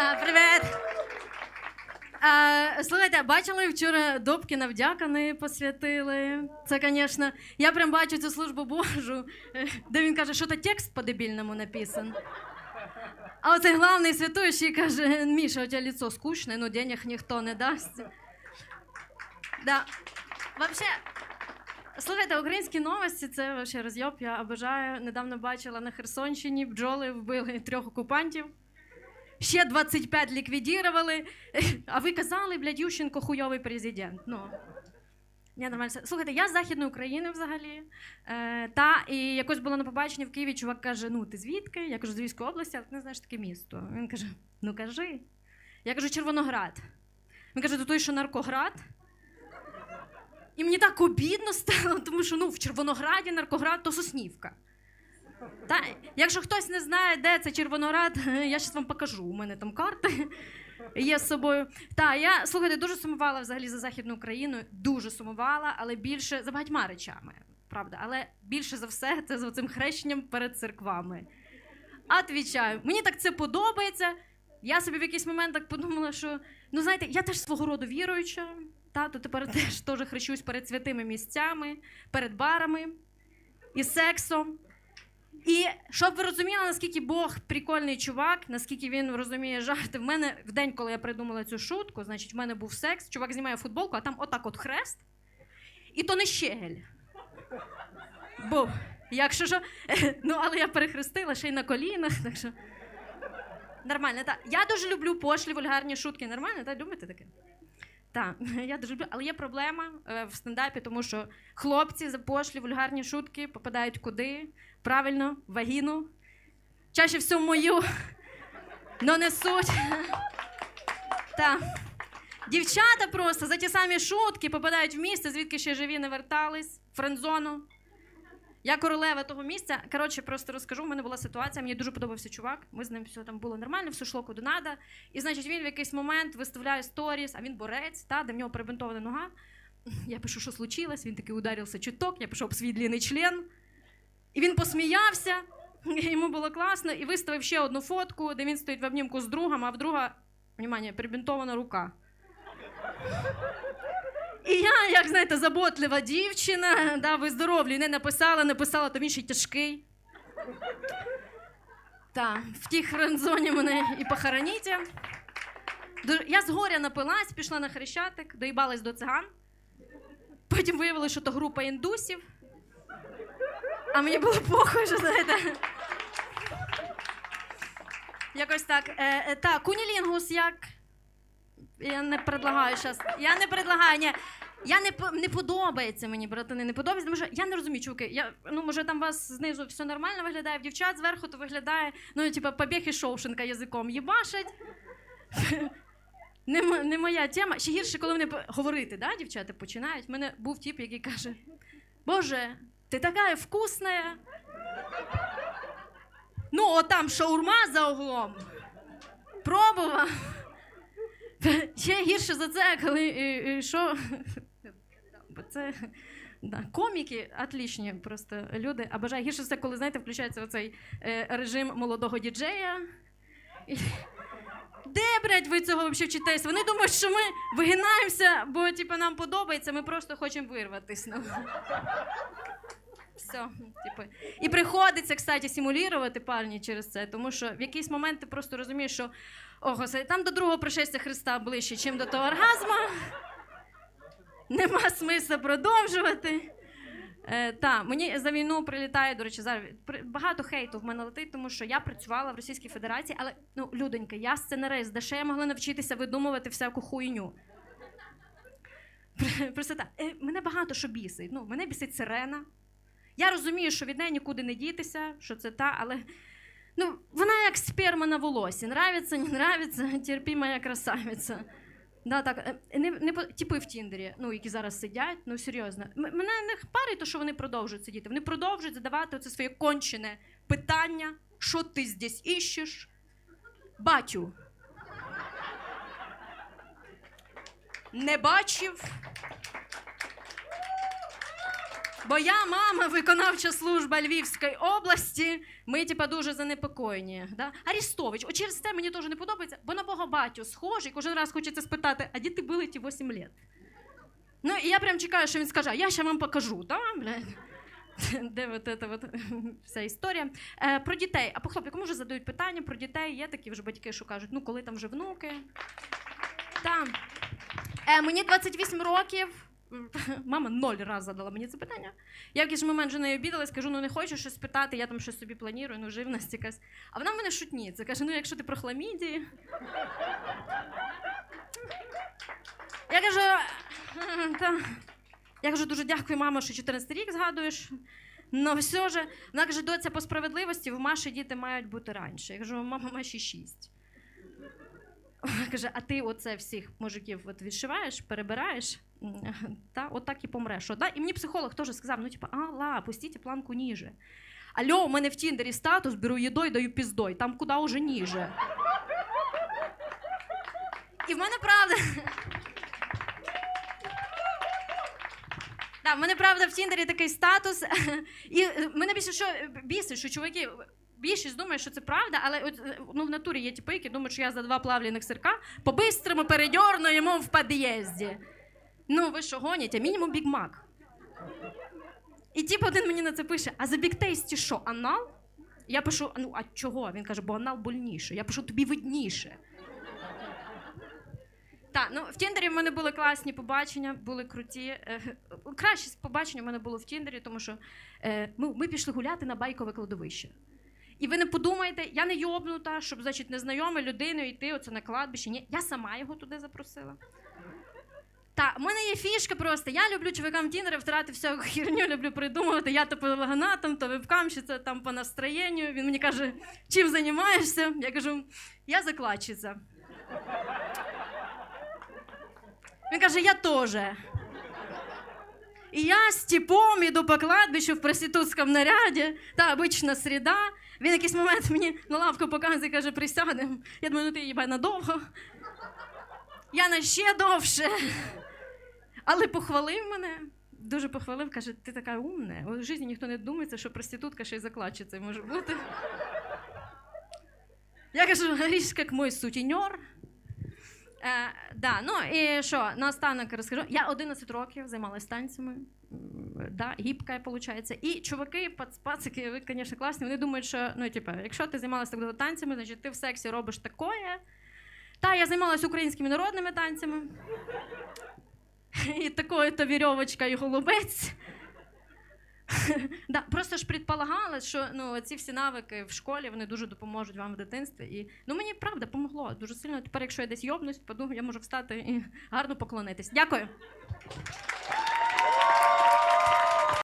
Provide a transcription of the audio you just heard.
А, привіт! А, слухайте, бачили вчора Добкіна вдякани посвятили. Це, звісно, я прям бачу цю службу Божу, е, де він каже, що то текст по-дебільному написан. А оцей главний святуючий каже: Міша, у тебе лицо скучне, ну денег ніхто не дасть. Да. Вообще, слухайте, українські новості це вообще розйоб, я обожаю. Недавно бачила на Херсонщині бджоли вбили трьох окупантів. Ще 25 ліквідірували. А ви казали, блядь, Ющенко хуйовий президент. Ну. Ні, нормально. Слухайте, я з Західної України взагалі. Е, та, і якось було на побаченні в Києві, чувак каже: Ну, ти звідки? Я кажу, з Львівської області, але ти не знаєш таке місто. Він каже: Ну кажи. Я кажу, Червоноград. Він каже, то той, що наркоград. І мені так обідно стало, тому що ну, в Червонограді наркоград то Соснівка. Та, якщо хтось не знає, де це Червоноград, я зараз вам покажу. У мене там карти є з собою. Та, я слухайте, дуже сумувала взагалі за Західну Україну, дуже сумувала, але більше за багатьма речами, правда. Але більше за все це за цим хрещенням перед церквами. Отвічаю, мені так це подобається. Я собі в якийсь момент так подумала, що ну знаєте, я теж свого роду віруюча. Та, то тепер теж теж хрещусь перед святими місцями, перед барами і сексом. І щоб ви розуміли, наскільки Бог прикольний чувак, наскільки він розуміє жарти. В мене в день, коли я придумала цю шутку, значить, в мене був секс, чувак знімає футболку, а там отак от хрест. І то не щегель. Був. Якщо що, ну але я перехрестила ще й на колінах, так що. Нормально, так. Я дуже люблю пошлі вульгарні шутки. Нормально, так? Любите таке? Так, я дуже люблю, але є проблема е, в стендапі, тому що хлопці за пошлі вульгарні шутки попадають куди? Правильно, в вагіну. Чаще всього мою, но не суть. Так. Дівчата просто за ті самі шутки попадають в місце, звідки ще живі не вертались, френдзону. Я королева того місця. Коротше, просто розкажу. У мене була ситуація, мені дуже подобався чувак. Ми з ним все там було нормально, все йшло куди надо. І значить, він в якийсь момент виставляє сторіс, а він борець, та, де в нього перебинтована нога. Я пишу, що случилось. Він такий ударився чуток, я пишу свій длинний член. І він посміявся, йому було класно, і виставив ще одну фотку, де він стоїть в обнімку з другом, а в друга, внимание, перебинтована рука. І я, як знаєте, заботлива дівчина, да, виздоровлюю, не написала, написала, то він ще й тяжкий. Так, в тій френдзоні мене і похороніть. Я з горя напилась, пішла на хрещатик, доїбалась до циган. Потім виявилося, що то група індусів. А мені було похуй, що знаєте. Якось так. Е, е, так, кунілінгус як. Я не предлагаю зараз. Я не предлагаю, ні. Я не, не подобається мені, братани, не подобається, тому що я не розумію, чуваки. Я, ну, може, там у вас знизу все нормально виглядає, в дівчат зверху то виглядає, ну, типа, побіг із Шоушенка язиком їбашить. Не, не моя тема. Ще гірше, коли вони говорити, да, дівчата починають. У мене був тип, який каже: Боже, ти така вкусна. Ну, от там шаурма за углом. Пробував. Ще гірше за це, коли і, і, що. Це. Да. Коміки отлічні просто люди. А бажаю гірше все, коли знаєте, включається оцей е, режим молодого діджея. Де, блядь, ви цього взагалі вчитесь? Вони думають, що ми вигинаємося, бо типу, нам подобається, ми просто хочемо вирватися. Все, типу. І приходиться, кстати, симулювати парні через це, тому що в якийсь момент ти просто розумієш, що о, Господи, там до другого пришестя Христа ближче, чим до того оргазму. Нема смисла продовжувати. Е, та, мені за війну прилітає, до речі, зараз багато хейту в мене летить, тому що я працювала в Російській Федерації, але ну, людонька, я сценарист, де ще я могла навчитися видумувати всяку хуйню. Просто так. Е, мене багато що бісить. Ну, мене бісить сирена. Я розумію, що від неї нікуди не дітися, що це та, але ну, вона як сперма на волосі. Нравиться, не нравиться, терпі моя красавиця. Да, так, е, не, не, по- типи в Тіндері, ну, які зараз сидять, ну серйозно. Мене не парить, то, що вони продовжують сидіти. Вони продовжують задавати оце своє кончене питання, що ти здесь іщеш? Батю. Не бачив. Бо я мама, виконавча служба Львівської області. Ми, типа, дуже занепокоєні. Да? Арістович, от через це мені теж не подобається, бо на Бога батю схожий, кожен раз хочеться спитати, а діти були ті 8 лет? Ну, і я прям чекаю, що він скаже, я ще вам покажу, да? Де от ета от, вся історія. Е, про дітей. А по хлопці, кому вже задають питання про дітей? Є такі вже батьки, що кажуть, ну коли там вже внуки. Там. Е, мені 28 років. Мама ноль раз задала мені це питання. Я в якийсь момент вже не обідалась, кажу, ну не хочу щось питати, я там щось собі планую, ну живність якась. А вона в мене шутніться. Каже: ну якщо ти про хламідії. Я кажу, та. Я кажу, дуже дякую, мамо, що 14 рік згадуєш. Ну, все ж, вона каже, доця по справедливості, в Маші діти мають бути раніше. Я кажу, мама, Маші 6. Вона каже, а ти оце всіх мужиків от відшиваєш, перебираєш, Та, от так і помреш. Да? І мені психолог теж сказав: ну, типа, а, ла, пустіть планку ніже. Алло, у мене в Тіндері статус, беру їдой, даю піздой, там куди уже ніже. І в мене правда. Да, в мене правда в Тіндері такий статус. І е, мене більше що бісить, що чуваки. Більшість думає, що це правда, але от, е, ну, в натурі є типи, які думають, що я за два плавлених сирка по-бистрому передьорну йому в під'їзді. Ну, ви що гоніте? Мінімум Біг Мак. І тип один мені на це пише: а за Бік Тейсті що, анал? Я пишу: ну а чого? Він каже, бо анал больніше. Я пишу, тобі видніше. Так, ну в Тіндері в мене були класні побачення, були круті. Е, краще побачення в мене було в Тіндері, тому що е, ми, ми пішли гуляти на байкове кладовище. І ви не подумайте, я не йобнута, щоб, значить, незнайоме людиною йти оце на кладбище. Ні, я сама його туди запросила. Та, в мене є фішка просто. Я люблю чоловікам Тіндера втирати всяку херню, люблю придумувати. Я то по лаганатам, то вебкамщиця, там по настроєнню. Він мені каже, чим займаєшся? Я кажу, я закладчиця. Він каже, я теж. І я з типом іду по кладбищу в проститутському наряді, та обична среда. Він якийсь момент мені на лавку показує, каже, присядемо. Я думаю, ну ти їбай надовго. Я на ще довше. Але похвалив мене, дуже похвалив, каже, ти така умна. У житті ніхто не думається, що проститутка ще й закладчиця може бути. Я кажу, гориш, як мой сутіньор. Е, да, ну і що, наостанок розкажу. Я 11 років займалася танцями. Да, гібка, виходить. І чуваки, пац- пацики, ви, звісно, класні, вони думають, що ну, типу, якщо ти займалася так довго танцями, значить ти в сексі робиш такое. Та, я займалася українськими народними танцями. І такою то вірьовочка і голубець. да, просто ж предполагалось, що ну, ці всі навики в школі вони дуже допоможуть вам в дитинстві. І ну, мені правда помогло дуже сильно. Тепер, якщо я десь йобнусь, подумаю, я можу встати і гарно поклонитись. Дякую.